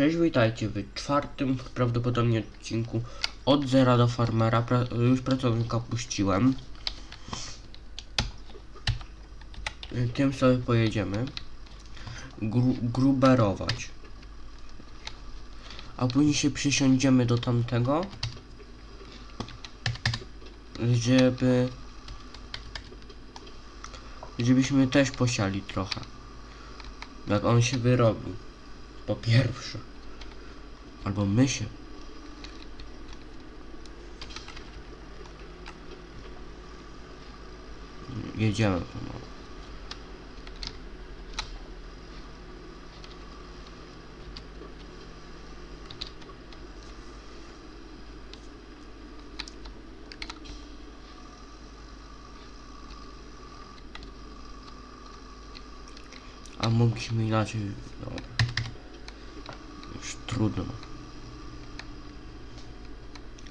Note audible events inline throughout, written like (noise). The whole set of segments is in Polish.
Cześć, witajcie w czwartym prawdopodobnie odcinku od zera do farmera. Pra już pracownika puściłem. Tym sobie pojedziemy. Gru gruberować. A później się przysiądziemy do tamtego. Żeby... Żebyśmy też posiali trochę. Jak on się wyrobi. Po pierwsze. Albo my się. Jedziemy pomału. A mogliśmy inaczej. Dobra. Już trudno.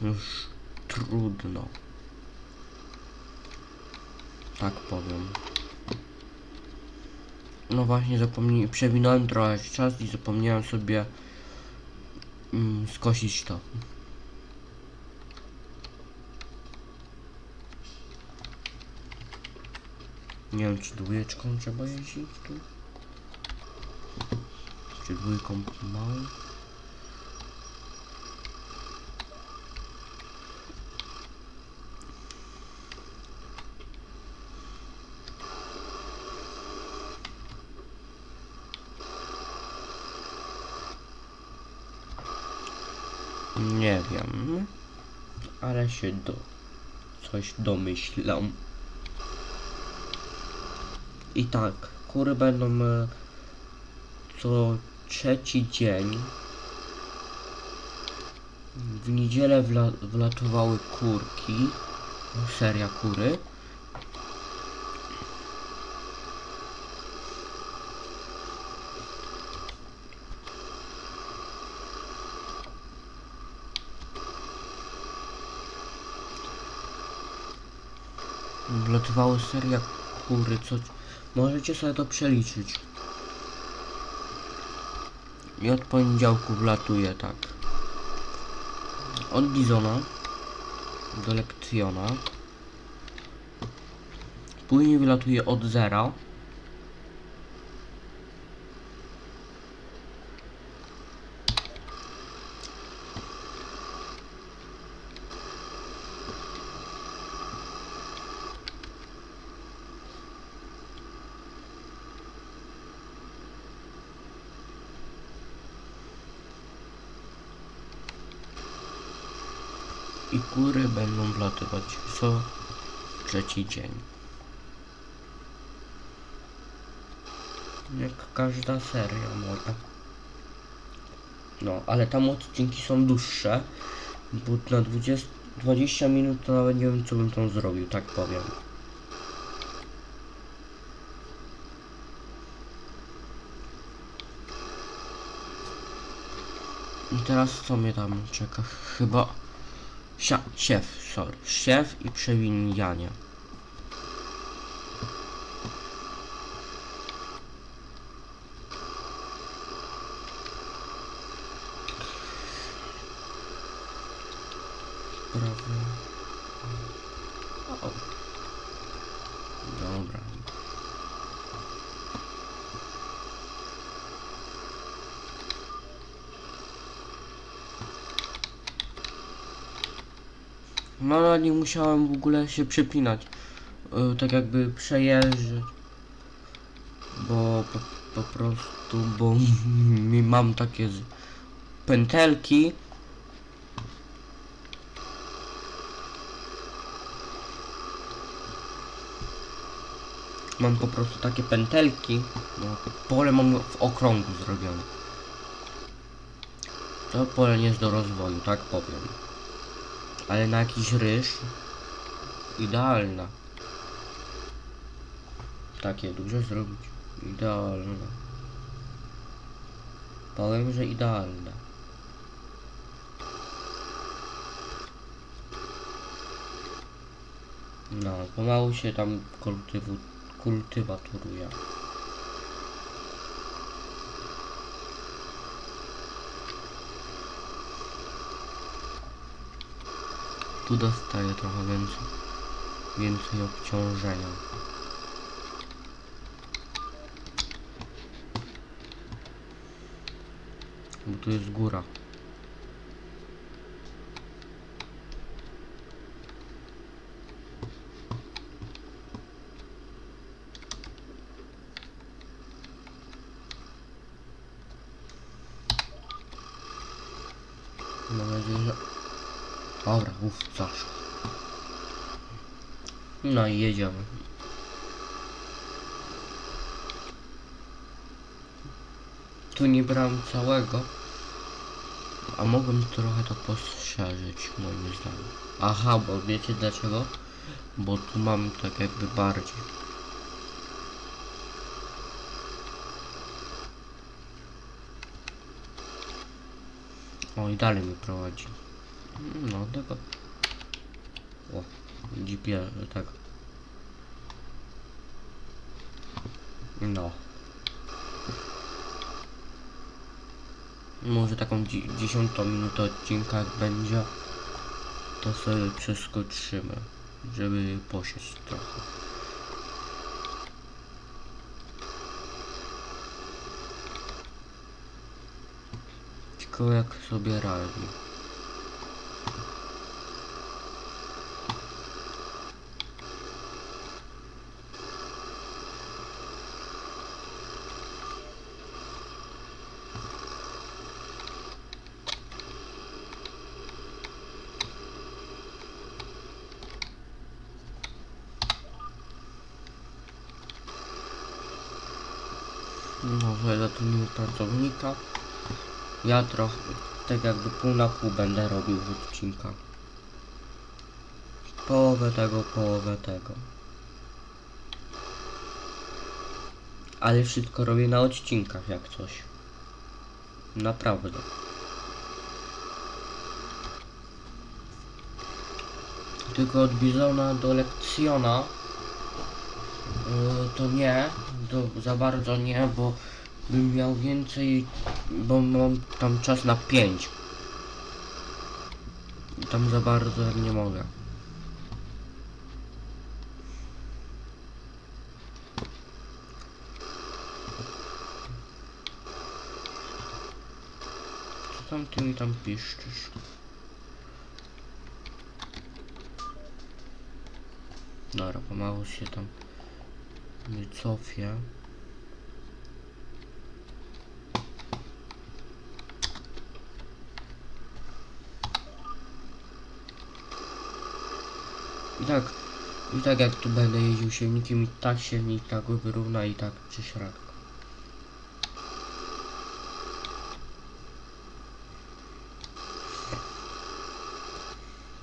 Już trudno. Tak powiem. No właśnie zapomniałem, przewinąłem trochę czas i zapomniałem sobie mm, skosić to. Nie wiem czy dwójeczką trzeba jeździć tu? Czy dwójką małą? Nie wiem, ale się do coś domyślam. I tak, kury będą e, co trzeci dzień. W niedzielę wla wlatowały kurki, seria kury. Wlatywały seria kury, co... Możecie sobie to przeliczyć. I od poniedziałku wlatuje tak. Od Bizona do Lekcjona. Później wylatuje od zera. I kury będą wlatywać co trzeci dzień. Jak każda seria moja. No, ale tam odcinki są dłuższe, bo na 20, 20 minut to nawet nie wiem co bym tam zrobił, tak powiem. I teraz co mnie tam czeka? Chyba... Siew, sorry. Siew i przewinianie. Prawo. O. Dobra. No nie musiałem w ogóle się przypinać. Yy, tak jakby przejeżdżać. Bo po, po prostu, bo (laughs) mi mam takie pętelki. Mam po prostu takie pętelki. No, pole mam w okrąglu zrobione. To pole nie jest do rozwoju, tak powiem. Ale na jakiś ryż idealna. Takie duże zrobić. Idealne. Powiem, że idealne. No, pomału się tam kultywu, kultywaturuje. Tu dostaję trochę więcej. Więcej obciążenia. Bo tu jest góra. Mam nadzieję, że... Dobra, uff, zaszło. No i jedziemy. Tu nie brałem całego. A mogłem trochę to poszerzyć, moim zdaniem. Aha, bo wiecie dlaczego? Bo tu mam tak jakby bardziej. O i dalej mnie prowadzi. No tego. O, GPS, tak. No. Może taką dzi- dziesiątą minutę odcinka będzie, to sobie przeskoczymy, żeby posiąść trochę. Ciekawe jak sobie radzi. Może zatrudnił pracownika. Ja trochę, tak jakby pół na pół będę robił w odcinkach. Połowę tego, połowę tego. Ale wszystko robię na odcinkach jak coś. Naprawdę. Tylko od Bizona do Lekcjona Yy, to nie, to za bardzo nie, bo bym miał więcej, bo mam tam czas na 5. Tam za bardzo nie mogę. Co tam ty mi tam piszczysz? Dobra, pomału się tam wycofię. I tak, i tak jak tu będę jeździł silnikiem i tak się i tak wyrówna i tak czy środek.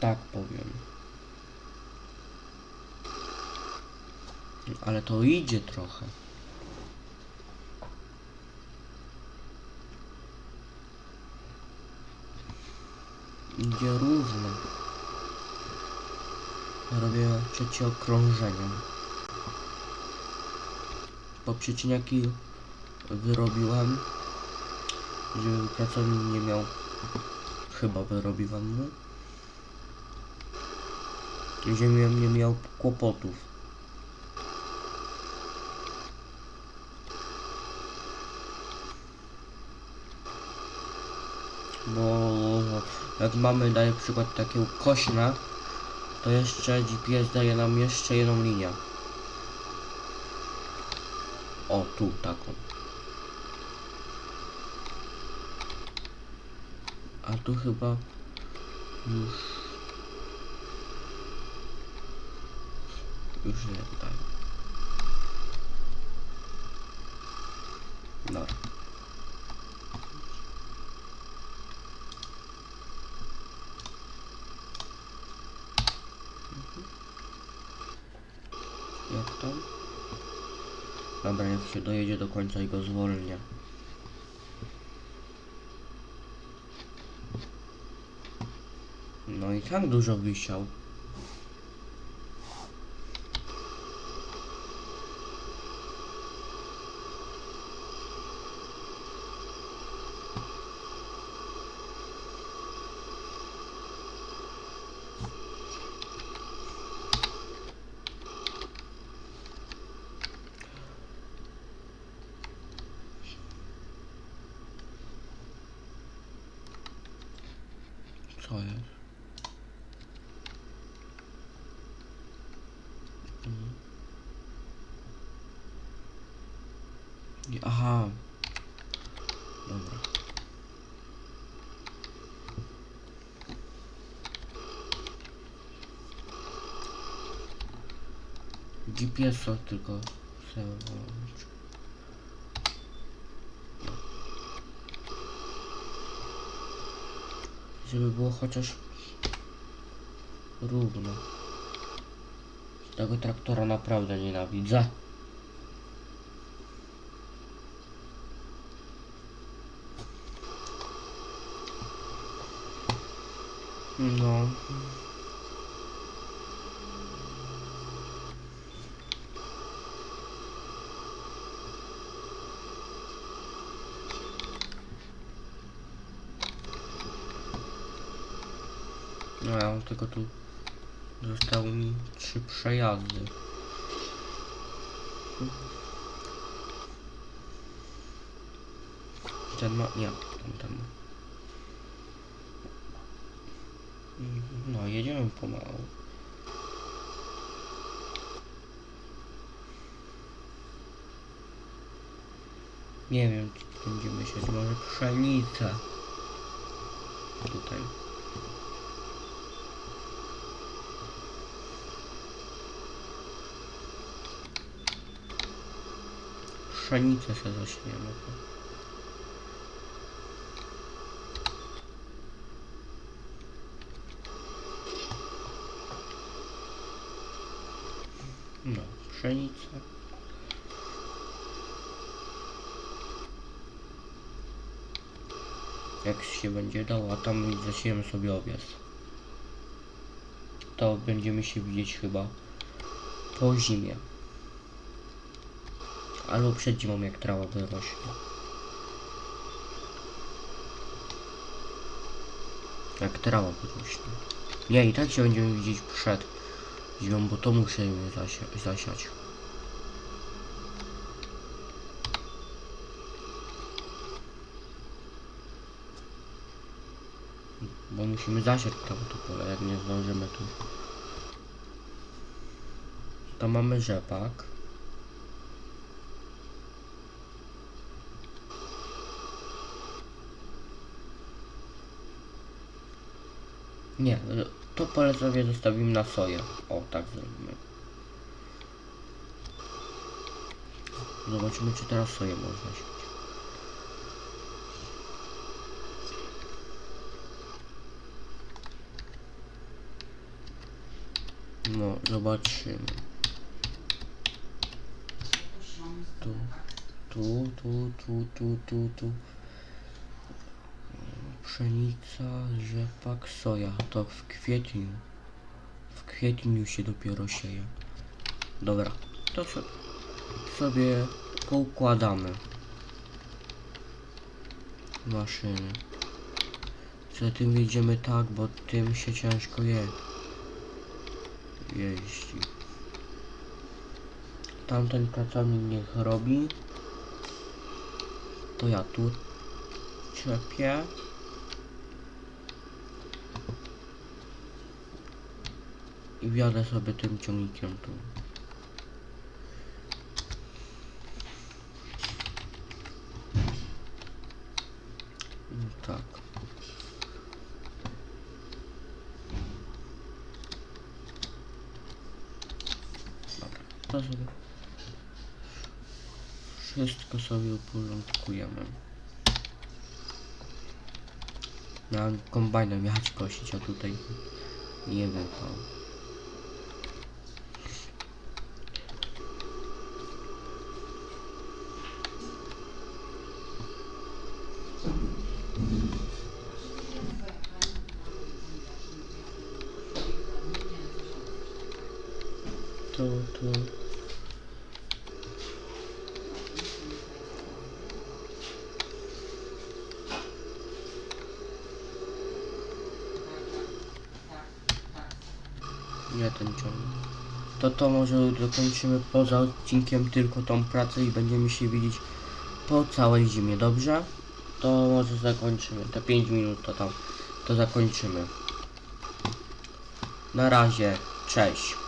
Tak powiem. Ale to idzie trochę. Idzie równo. Robię trzecie okrążenie. Bo przecieniaki wyrobiłem, żeby pracownik nie miał, chyba wyrobiłem mu, żeby nie miał kłopotów. Bo jak mamy daje przykład takie ukośne to jeszcze GPS daje nam jeszcze jedną linię. O tu taką. A tu chyba już już nie daje dobra Jak tam? Dobra, jak się dojedzie do końca i go zwolnię. No i tak dużo wysiał. Co? Mhm. Aha. Dobra. GPS-a tylko włączyć. Żeby było chociaż równo. Tego traktora naprawdę nienawidzę. No. Ja tylko tu zostały mi trzy przejazdy. Ten ma... nie, ten, ten ma. No, jedziemy pomału. Nie wiem, czy będziemy się może pszenica. Tutaj. Pszenicę się zaśniemy. No, pszenica. Jak się będzie dało, a tam zasiejemy sobie owiec. To będziemy się widzieć chyba po zimie. Albo przed zimą, jak trawa wyrośnie. Jak trawa wyrośnie. Nie, i tak się będziemy widzieć przed zimą, bo to je zasia zasiać. Bo musimy zasiać całe to pole, jak nie zdążymy tu. To mamy rzepak. Nie, to pole sobie zostawimy na soję. O, tak zrobimy. Zobaczymy, czy teraz soję można siać. No, zobaczymy. Tu, tu, tu, tu, tu, tu, tu. Pszenica, rzepak, soja. To w kwietniu. W kwietniu się dopiero sieje. Dobra, to so- sobie poukładamy. Maszyny. Co tym jedziemy tak, bo tym się ciężko je jeździ. Tamten pracownik niech robi. To ja tu czepię. I wjadę sobie tym ciągnikiem tu. Tak. Dobra, to sobie wszystko sobie uporządkujemy. Miałem kombajnem jechać a tutaj nie wypał. Tu, tu. Ten ciągnik. To to może dokończymy poza odcinkiem tylko tą pracę i będziemy się widzieć po całej zimie, dobrze? To może zakończymy te 5 minut to tam to zakończymy. Na razie, cześć.